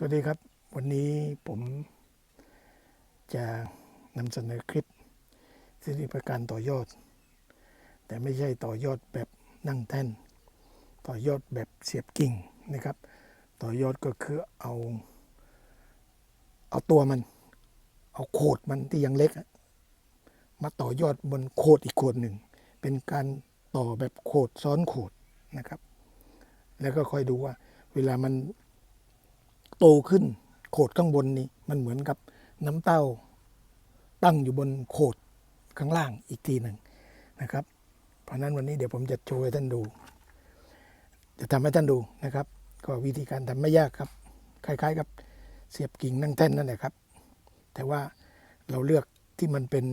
สวัสดีครับ วันนี้ผมจะนำเสนอคลิปสิริประการต่อยอด แต่ไม่ใช่ต่อยอดแบบนั่งแท่น ต่อยอดแบบเสียบกิ่งนะครับ ต่อยอดก็คือเอาเอาตัวมัน เอาโคดมันที่ยังเล็ก มาต่อยอดบนโคดอีกโคดหนึ่ง เป็นการต่อแบบโคดซ้อนโคดนะครับ แล้วก็คอยดูว่าเวลามัน โตขึ้น โขดข้างบนนี้มันเหมือนกับน้ำเต้า ตั้งอยู่บนโขดข้างล่างอีกทีหนึ่งนะครับ เพราะนั้นวันนี้เดี๋ยวผมจะโชว์ให้ท่านดู จะทำให้ท่านดูนะครับ ก็วิธีการทำไม่ยากครับ คล้ายๆกับเสียบกิ่งนั่งแท่นนั่นแหละครับ แต่ว่าเราเลือกที่มันเป็น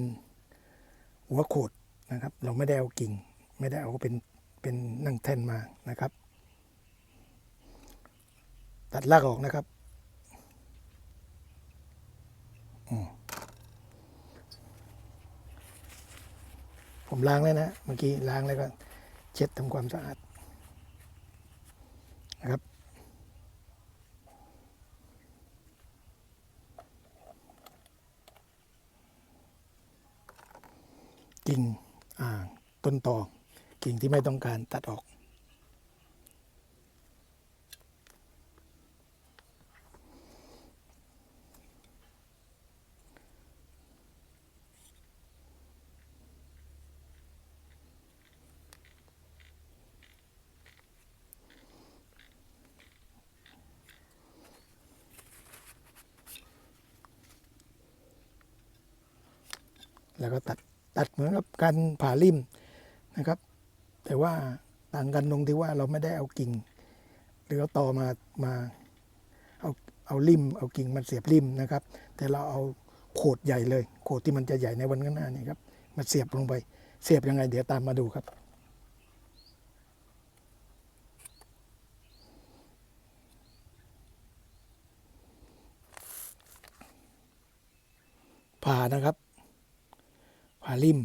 หัวโขดนะครับ เราไม่ได้เอากิ่ง ไม่ได้เอาเป็นเป็นนั่งแท่นมานะครับ ตัดรากออกนะครับอืม ผมล้างแล้วนะ เมื่อกี้ล้างแล้วก็เช็ดทำความสะอาดนะครับ กิ่งอ่าต้นตอกิ่งที่ไม่ต้องการตัดออก แล้วก็ตัดตัดเหมือนกับการผ่าริมนะครับ แต่ว่าต่างกันตรงที่ว่าเราไม่ได้เอากิ่ง หรือเอาตอมามาเอาเอาริมเอากิ่งมาเสียบริมนะครับ แต่เราเอาโขดใหญ่เลย โขดที่มันจะใหญ่ในวันข้างหน้านี่ครับมาเสียบลงไป เสียบยังไง เดี๋ยวตามมาดูครับ ผ่านะครับ ผาริม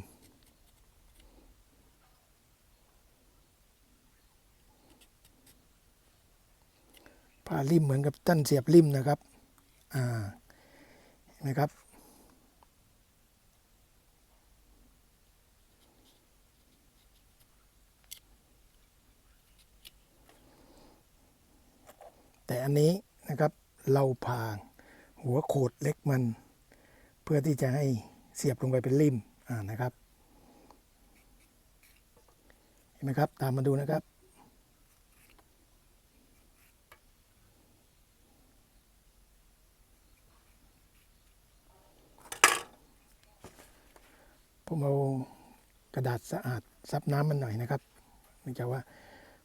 ผาริมเหมือนกับท่านเสียบริมนะครับ อ่านไหมครับแต่อันนี้นะครับเราผ่าหัวโขดเล็กมัน เพื่อที่จะให้เสียบลงไปเป็นริม นะครับเห็นไหมครับ ตามมาดูนะครับผมเอากระดาษสะอาดซับน้ำมันหน่อยนะครับเนื่องจากว่า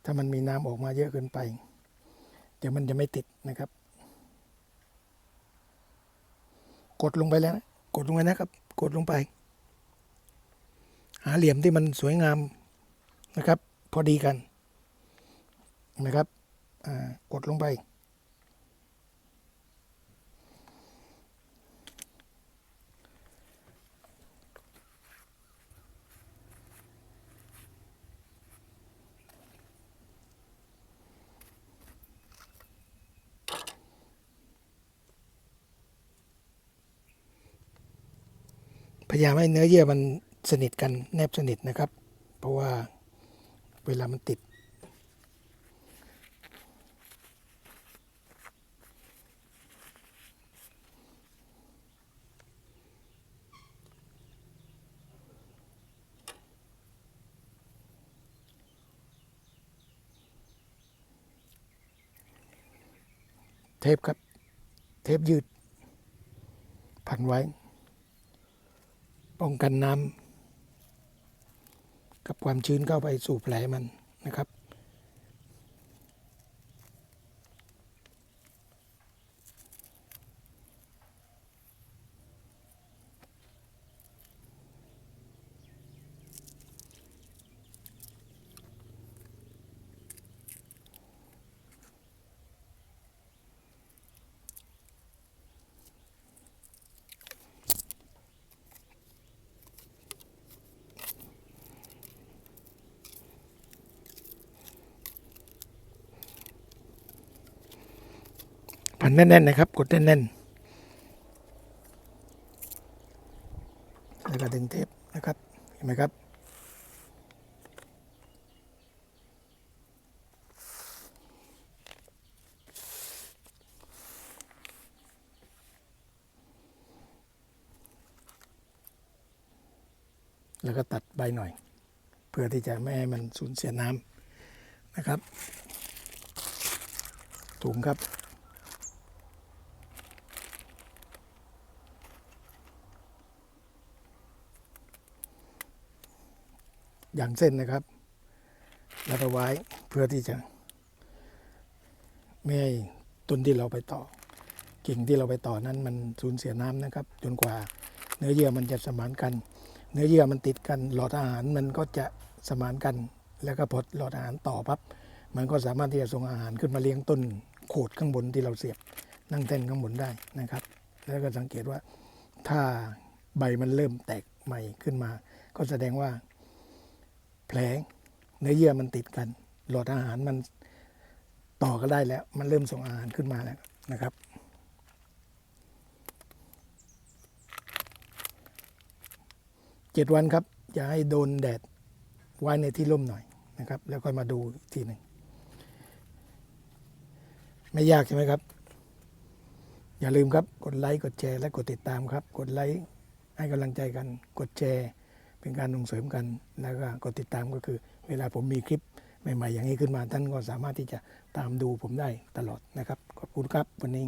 ถ้ามันมีน้ำออกมาเยอะเกินไป เดี๋ยวมันจะไม่ติดนะครับ กดลงไปแล้วนะกดลงไปนะครับ กดลงไป หาเหลี่ยมที่มันสวยงามนะครับ พอดีกันนะครับกดลงไปพยายามให้เนื้อเยื่อมัน สนิทกันแนบสนิทนะครับ เพราะว่าเวลามันติด เทปครับ เทปยืด พันไว้ ป้องกันน้ำ กับความชื้นเข้าไปสู่แผลมันนะครับันแน่นๆนะครับ กดแน่นๆแล้วก็ดึงเทปนะครับ เห็นไหมครับ แล้วก็ตัดใบหน่อย เพื่อที่จะไม่ให้มันสูญเสียน้ำนะครับถุงครับ อย่างเส้นนะครับ แล้วก็ไว้เพื่อที่จะไม่ให้ต้นที่เราไปต่อ กิ่งที่เราไปต่อนั้นมันสูญเสียน้ำนะครับ จนกว่าเนื้อเยื่อมันจะสมานกัน เนื้อเยื่อมันติดกัน หลอดอาหารมันก็จะสมานกัน แล้วก็พอหลอดอาหารต่อปั๊บมันก็สามารถที่จะส่งอาหารขึ้นมาเลี้ยงต้นโขดข้างบนที่เราเสียบนั่งแท่นข้างบนได้นะครับ แล้วก็สังเกตว่าถ้าใบมันเริ่มแตกใหม่ขึ้นมา ก็แสดงว่า แผลเนื้อเยื่อมันติดกัน หลอดอาหารมันต่อก็ได้แล้ว มันเริ่มส่งอาหารขึ้นมาแล้วนะครับ เจ็ดวันครับ อย่าให้โดนแดดไว้ในที่ร่มหน่อยนะครับ แล้วค่อยมาดูทีหนึ่งไม่ยากใช่ไหมครับ อย่าลืมครับ กดไลค์ กดแชร์ และกดติดตามครับ กดไลค์ให้กำลังใจกัน กดแชร์ เป็นการส่งเสริมกันแล้วก็กดติดตามก็คือ เวลาผมมีคลิปใหม่ๆอย่างนี้ขึ้นมาท่านก็สามารถที่จะตามดูผมได้ตลอดนะครับขอบคุณครับวันนี้